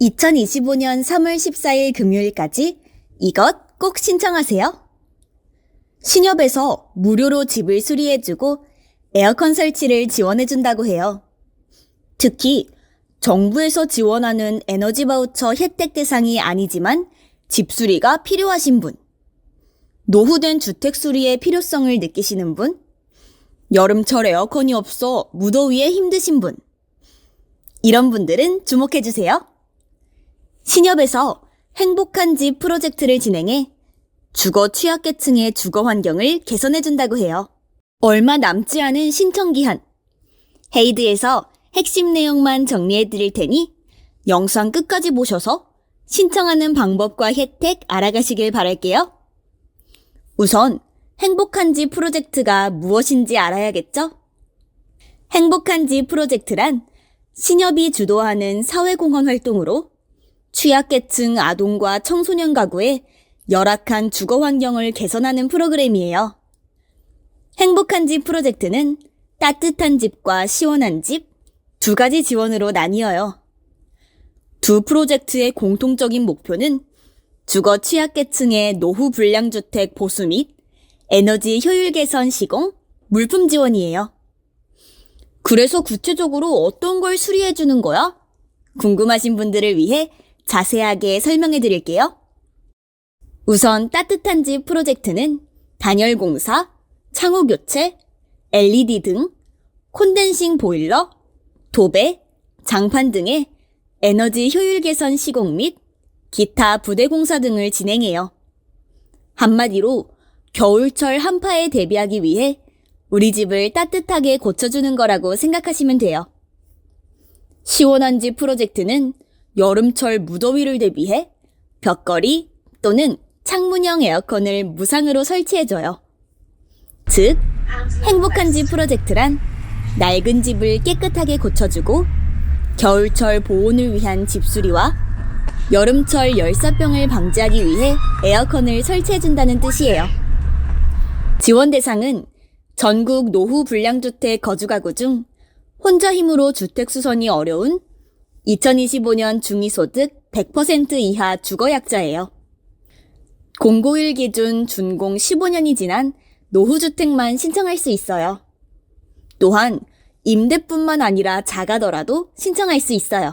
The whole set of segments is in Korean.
2025년 3월 14일 금요일까지 이것 꼭 신청하세요. 신협에서 무료로 집을 수리해주고 에어컨 설치를 지원해준다고 해요. 특히 정부에서 지원하는 에너지 바우처 혜택 대상이 아니지만 집 수리가 필요하신 분, 노후된 주택 수리의 필요성을 느끼시는 분, 여름철 에어컨이 없어 무더위에 힘드신 분, 이런 분들은 주목해주세요. 신협에서 행복한 집 프로젝트를 진행해 주거 취약계층의 주거 환경을 개선해준다고 해요. 얼마 남지 않은 신청 기한. 헤이드에서 핵심 내용만 정리해드릴 테니 영상 끝까지 보셔서 신청하는 방법과 혜택 알아가시길 바랄게요. 우선 행복한 집 프로젝트가 무엇인지 알아야겠죠? 행복한 집 프로젝트란 신협이 주도하는 사회공헌 활동으로 취약계층 아동과 청소년 가구의 열악한 주거 환경을 개선하는 프로그램이에요. 행복한 집 프로젝트는 따뜻한 집과 시원한 집 두 가지 지원으로 나뉘어요. 두 프로젝트의 공통적인 목표는 주거 취약계층의 노후 불량주택 보수 및 에너지 효율 개선 시공, 물품 지원이에요. 그래서 구체적으로 어떤 걸 수리해 주는 거야? 궁금하신 분들을 위해 자세하게 설명해 드릴게요. 우선 따뜻한 집 프로젝트는 단열 공사, 창호 교체, LED 등, 콘덴싱 보일러, 도배, 장판 등의 에너지 효율 개선 시공 및 기타 부대 공사 등을 진행해요. 한마디로 겨울철 한파에 대비하기 위해 우리 집을 따뜻하게 고쳐주는 거라고 생각하시면 돼요. 시원한 집 프로젝트는 여름철 무더위를 대비해 벽걸이 또는 창문형 에어컨을 무상으로 설치해줘요. 즉, 행복한 집 프로젝트란 낡은 집을 깨끗하게 고쳐주고 겨울철 보온을 위한 집수리와 여름철 열사병을 방지하기 위해 에어컨을 설치해준다는 뜻이에요. 지원 대상은 전국 노후 불량주택 거주가구 중 혼자 힘으로 주택 수선이 어려운 2025년 중위소득 100% 이하 주거약자예요. 공고1 기준 준공 15년이 지난 노후주택만 신청할 수 있어요. 또한 임대뿐만 아니라 작아더라도 신청할 수 있어요.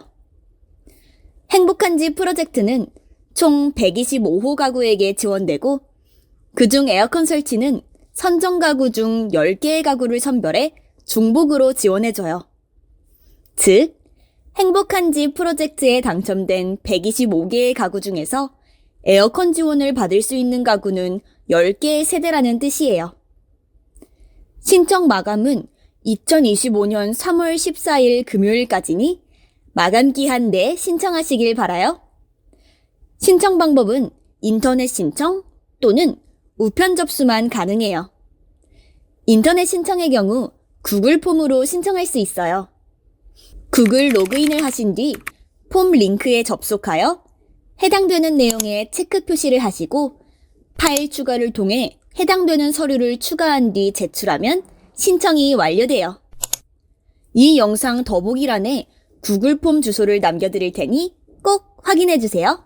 행복한 집 프로젝트는 총 125호 가구에게 지원되고 그중 에어컨 설치는 선정 가구 중 10개의 가구를 선별해 중복으로 지원해줘요. 즉, 행복한 집 프로젝트에 당첨된 125개의 가구 중에서 에어컨 지원을 받을 수 있는 가구는 10개의 세대라는 뜻이에요. 신청 마감은 2025년 3월 14일 금요일까지니 마감 기한 내에 신청하시길 바라요. 신청 방법은 인터넷 신청 또는 우편 접수만 가능해요. 인터넷 신청의 경우 구글 폼으로 신청할 수 있어요. 구글 로그인을 하신 뒤 폼 링크에 접속하여 해당되는 내용에 체크 표시를 하시고 파일 추가를 통해 해당되는 서류를 추가한 뒤 제출하면 신청이 완료돼요. 이 영상 더보기란에 구글 폼 주소를 남겨드릴 테니 꼭 확인해 주세요.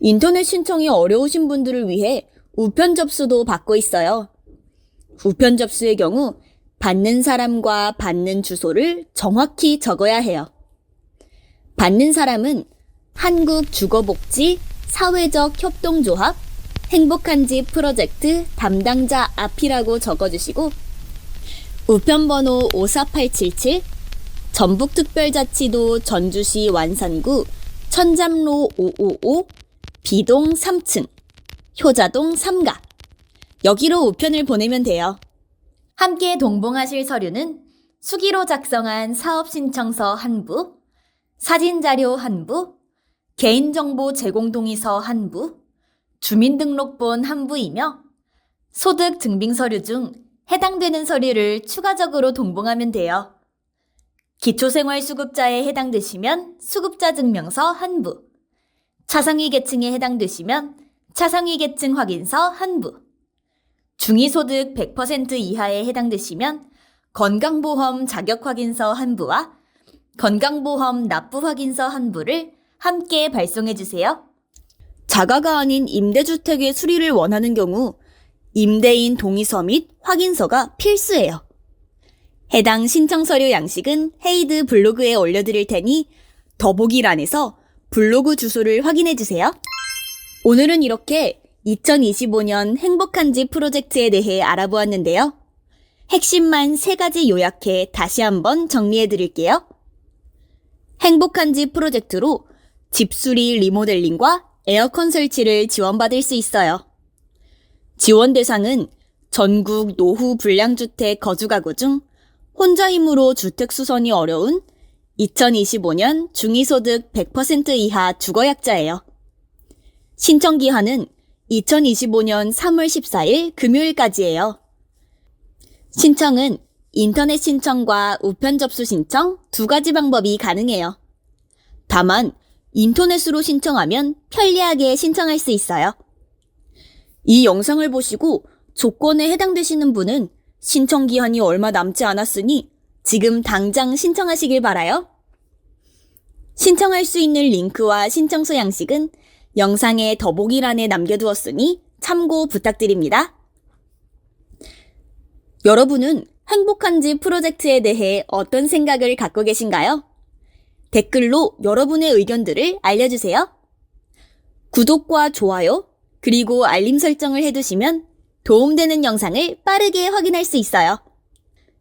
인터넷 신청이 어려우신 분들을 위해 우편 접수도 받고 있어요. 우편 접수의 경우 받는 사람과 받는 주소를 정확히 적어야 해요. 받는 사람은 한국주거복지 사회적 협동조합 행복한 집 프로젝트 담당자 앞이라고 적어주시고 우편번호 54877 전북특별자치도 전주시 완산구 천잠로 555 B동 3층 효자동 3가 여기로 우편을 보내면 돼요. 함께 동봉하실 서류는 수기로 작성한 사업신청서 한 부, 사진자료 한 부, 개인정보 제공 동의서 한 부, 주민등록본 한 부이며 소득 증빙 서류 중 해당되는 서류를 추가적으로 동봉하면 돼요. 기초생활수급자에 해당되시면 수급자 증명서 한 부, 차상위 계층에 해당되시면 차상위 계층 확인서 한 부, 중위소득 100% 이하에 해당되시면 건강보험 자격 확인서 한 부와 건강보험 납부 확인서 한 부를 함께 발송해 주세요. 자가가 아닌 임대주택의 수리를 원하는 경우 임대인 동의서 및 확인서가 필수예요. 해당 신청 서류 양식은 헤이드 블로그에 올려드릴 테니 더보기란에서 블로그 주소를 확인해 주세요. 오늘은 이렇게 2025년 행복한 집 프로젝트에 대해 알아보았는데요. 핵심만 세 가지 요약해 다시 한번 정리해 드릴게요. 행복한 집 프로젝트로 집수리 리모델링과 에어컨 설치를 지원받을 수 있어요. 지원 대상은 전국 노후 불량주택 거주 가구 중 혼자 힘으로 주택 수선이 어려운 2025년 중위소득 100% 이하 주거약자예요. 신청 기한은 2025년 3월 14일 금요일까지예요. 신청은 인터넷 신청과 우편 접수 신청 두 가지 방법이 가능해요. 다만 인터넷으로 신청하면 편리하게 신청할 수 있어요. 이 영상을 보시고 조건에 해당되시는 분은 신청 기한이 얼마 남지 않았으니 지금 당장 신청하시길 바라요. 신청할 수 있는 링크와 신청서 양식은 영상의 더보기란에 남겨두었으니 참고 부탁드립니다. 여러분은 행복한 집 프로젝트에 대해 어떤 생각을 갖고 계신가요? 댓글로 여러분의 의견들을 알려주세요. 구독과 좋아요, 그리고 알림 설정을 해두시면 도움되는 영상을 빠르게 확인할 수 있어요.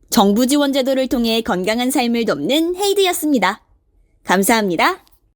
정부 지원 제도를 통해 건강한 삶을 돕는 헤이드였습니다. 감사합니다.